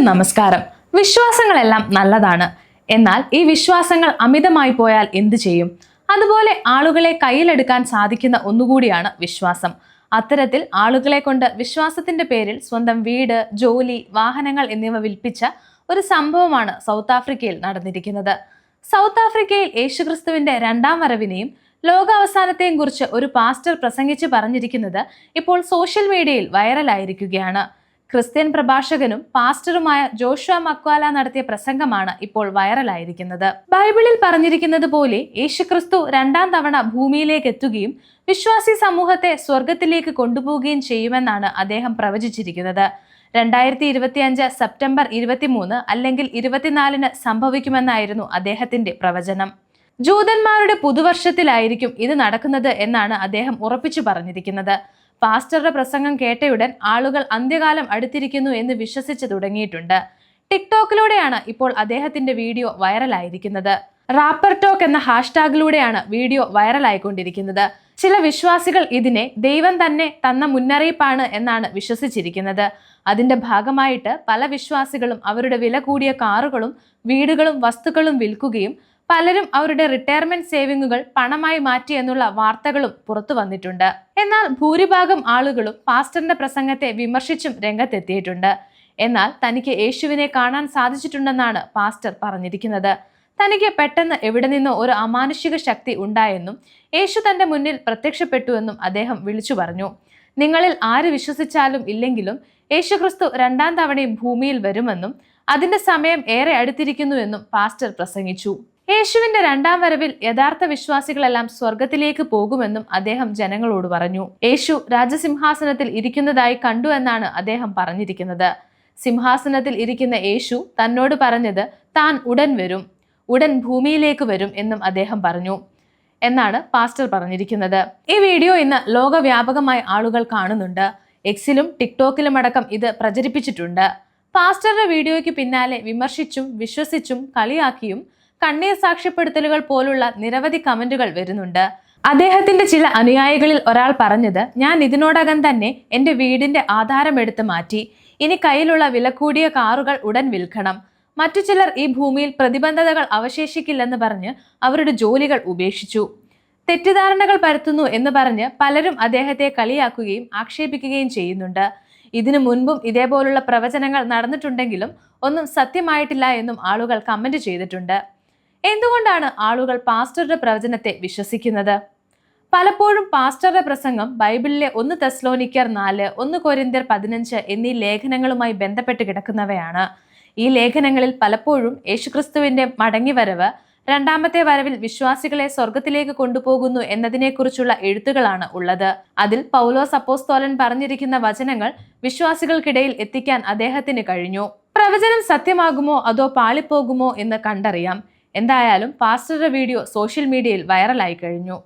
എല്ലാവർക്കും നമസ്കാരം. വിശ്വാസങ്ങളെല്ലാം നല്ലതാണ്. എന്നാൽ ഈ വിശ്വാസങ്ങൾ അമിതമായി പോയാൽ എന്തു ചെയ്യും? അതുപോലെ ആളുകളെ കയ്യിലെടുക്കാൻ സാധിക്കുന്ന ഒന്നുകൂടിയാണ് വിശ്വാസം. അത്തരത്തിൽ ആളുകളെ കൊണ്ട് വിശ്വാസത്തിന്റെ പേരിൽ സ്വന്തം വീട് ജോലി വാഹനങ്ങൾ എന്നിവ വിൽപ്പിച്ച ഒരു സംഭവമാണ് സൗത്ത് ആഫ്രിക്കയിൽ നടന്നിരിക്കുന്നത്. സൗത്ത് ആഫ്രിക്കയിൽ യേശുക്രിസ്തുവിന്റെ രണ്ടാം വരവിനെയും ലോകാവസാനത്തെയും കുറിച്ച് ഒരു പാസ്റ്റർ പ്രസംഗിച്ച് പറഞ്ഞിരിക്കുന്നത് ഇപ്പോൾ സോഷ്യൽ മീഡിയയിൽ വൈറലായിരിക്കുകയാണ്. ക്രിസ്ത്യൻ പ്രഭാഷകനും പാസ്റ്ററുമായ ജോഷുവ മക്വാല നടത്തിയ പ്രസംഗമാണ് ഇപ്പോൾ വൈറലായിരിക്കുന്നത്. ബൈബിളിൽ പറഞ്ഞിരിക്കുന്നത് പോലെ യേശുക്രിസ്തു രണ്ടാം തവണ ഭൂമിയിലേക്ക് എത്തുകയും വിശ്വാസി സമൂഹത്തെ സ്വർഗത്തിലേക്ക് കൊണ്ടുപോവുകയും ചെയ്യുമെന്നാണ് അദ്ദേഹം പ്രവചിച്ചിരിക്കുന്നത്. രണ്ടായിരത്തി ഇരുപത്തിയഞ്ച് സെപ്റ്റംബർ ഇരുപത്തിമൂന്ന് അല്ലെങ്കിൽ ഇരുപത്തിനാലിന് സംഭവിക്കുമെന്നായിരുന്നു അദ്ദേഹത്തിന്റെ പ്രവചനം. ജൂതന്മാരുടെ പുതുവർഷത്തിലായിരിക്കും ഇത് നടക്കുന്നത് എന്നാണ് അദ്ദേഹം ഉറപ്പിച്ചു പറഞ്ഞിരിക്കുന്നത്. പാസ്റ്ററുടെ പ്രസംഗം കേട്ടയുടൻ ആളുകൾ അന്ത്യകാലം അടുത്തിരിക്കുന്നു എന്ന് വിശ്വസിച്ച് തുടങ്ങിയിട്ടുണ്ട്. ടിക്ടോക്കിലൂടെയാണ് ഇപ്പോൾ അദ്ദേഹത്തിന്റെ വീഡിയോ വൈറലായിരിക്കുന്നത്. റാപ്പർ ടോക്ക് എന്ന ഹാഷ്ടാഗിലൂടെയാണ് വീഡിയോ വൈറലായിക്കൊണ്ടിരിക്കുന്നത്. ചില വിശ്വാസികൾ ഇതിനെ ദൈവം തന്നെ തന്ന മുന്നറിയിപ്പാണ് എന്നാണ് വിശ്വസിച്ചിരിക്കുന്നത്. അതിന്റെ ഭാഗമായിട്ട് പല വിശ്വാസികളും അവരുടെ വില കൂടിയ കാറുകളും വീടുകളും വസ്തുക്കളും വിൽക്കുകയും പലരും അവരുടെ റിട്ടയർമെന്റ് സേവിങ്ങുകൾ പണമായി മാറ്റി എന്നുള്ള വാർത്തകളും പുറത്തു വന്നിട്ടുണ്ട്. എന്നാൽ ഭൂരിഭാഗം ആളുകളും പാസ്റ്ററിന്റെ പ്രസംഗത്തെ വിമർശിച്ചും രംഗത്തെത്തിയിട്ടുണ്ട്. എന്നാൽ തനിക്ക് യേശുവിനെ കാണാൻ സാധിച്ചിട്ടുണ്ടെന്നാണ് പാസ്റ്റർ പറഞ്ഞിരിക്കുന്നത്. തനിക്ക് പെട്ടെന്ന് എവിടെ നിന്നോ ഒരു അമാനുഷിക ശക്തി ഉണ്ടായെന്നും യേശു തന്റെ മുന്നിൽ പ്രത്യക്ഷപ്പെട്ടുവെന്നും അദ്ദേഹം വിളിച്ചു പറഞ്ഞു. നിങ്ങളിൽ ആര് വിശ്വസിച്ചാലും ഇല്ലെങ്കിലും യേശുക്രിസ്തു രണ്ടാം തവണയും ഭൂമിയിൽ വരുമെന്നും അതിന്റെ സമയം ഏറെ അടുത്തിരിക്കുന്നുവെന്നും പാസ്റ്റർ പ്രസംഗിച്ചു. യേശുവിന്റെ രണ്ടാം വരവിൽ യഥാർത്ഥ വിശ്വാസികളെല്ലാം സ്വർഗത്തിലേക്ക് പോകുമെന്നും അദ്ദേഹം ജനങ്ങളോട് പറഞ്ഞു. യേശു രാജസിംഹാസനത്തിൽ ഇരിക്കുന്നതായി കണ്ടു എന്നാണ് അദ്ദേഹം പറഞ്ഞിരിക്കുന്നത്. സിംഹാസനത്തിൽ ഇരിക്കുന്ന യേശു തന്നോട് പറഞ്ഞത് താൻ ഉടൻ വരും ഉടൻ ഭൂമിയിലേക്ക് വരും എന്നും അദ്ദേഹം പറഞ്ഞു. എന്നാണ് പാസ്റ്റർ പറഞ്ഞിരിക്കുന്നത്. ഈ വീഡിയോ ഇന്ന് ലോകവ്യാപകമായി ആളുകൾ കാണുന്നുണ്ട്. എക്സിലും ടിക്ടോക്കിലും അടക്കം ഇത് പ്രചരിപ്പിച്ചിട്ടുണ്ട്. പാസ്റ്ററുടെ വീഡിയോയ്ക്ക് പിന്നാലെ വിമർശിച്ചും വിശ്വസിച്ചും കളിയാക്കിയും കണ്ണീർ സാക്ഷ്യപ്പെടുത്തലുകൾ പോലുള്ള നിരവധി കമന്റുകൾ വരുന്നുണ്ട്. അദ്ദേഹത്തിന്റെ ചില അനുയായികളിൽ ഒരാൾ പറഞ്ഞത് ഞാൻ ഇതിനോടകം തന്നെ എന്റെ വീടിന്റെ ആധാരം എടുത്ത് മാറ്റി. ഇനി കയ്യിലുള്ള വിലകൂടിയ കാറുകൾ ഉടൻ വിൽക്കണം. മറ്റു ചിലർ ഈ ഭൂമിയിൽ പ്രതിബന്ധതകൾ അവശേഷിക്കില്ലെന്ന് പറഞ്ഞ് അവരുടെ ജോലികൾ ഉപേക്ഷിച്ചു. തെറ്റിദ്ധാരണകൾ പരത്തുന്നു എന്ന് പറഞ്ഞ് പലരും അദ്ദേഹത്തെ കളിയാക്കുകയും ആക്ഷേപിക്കുകയും ചെയ്യുന്നുണ്ട്. ഇതിനു മുൻപും ഇതേപോലുള്ള പ്രവചനങ്ങൾ നടന്നിട്ടുണ്ടെങ്കിലും ഒന്നും സത്യമായിട്ടില്ല എന്നും ആളുകൾ കമന്റ് ചെയ്തിട്ടുണ്ട്. എന്തുകൊണ്ടാണ് ആളുകൾ പാസ്റ്ററുടെ പ്രവചനത്തെ വിശ്വസിക്കുന്നത്? പലപ്പോഴും പാസ്റ്ററുടെ പ്രസംഗം ബൈബിളിലെ ഒന്ന് തെസ്ലോനിക്കർ നാല് ഒന്ന് കൊരിന്ത്യർ പതിനഞ്ച് എന്നീ ലേഖനങ്ങളുമായി ബന്ധപ്പെട്ട് കിടക്കുന്നവയാണ്. ഈ ലേഖനങ്ങളിൽ പലപ്പോഴും യേശുക്രിസ്തുവിന്റെ മടങ്ങിവരവ് രണ്ടാമത്തെ വരവിൽ വിശ്വാസികളെ സ്വർഗത്തിലേക്ക് കൊണ്ടുപോകുന്നു എന്നതിനെക്കുറിച്ചുള്ള എഴുത്തുകളാണ് ഉള്ളത്. അതിൽ പൗലോസ് അപ്പോസ്തോലൻ പറഞ്ഞിരിക്കുന്ന വചനങ്ങൾ വിശ്വാസികൾക്കിടയിൽ എത്തിക്കാൻ അദ്ദേഹത്തിന് കഴിഞ്ഞു. പ്രവചനം സത്യമാകുമോ അതോ പാളിപ്പോകുമോ എന്ന് കണ്ടറിയാം. എന്തായാലും പാസ്റ്ററുടെ വീഡിയോ സോഷ്യൽ മീഡിയയിൽ വൈറലായി കഴിഞ്ഞു.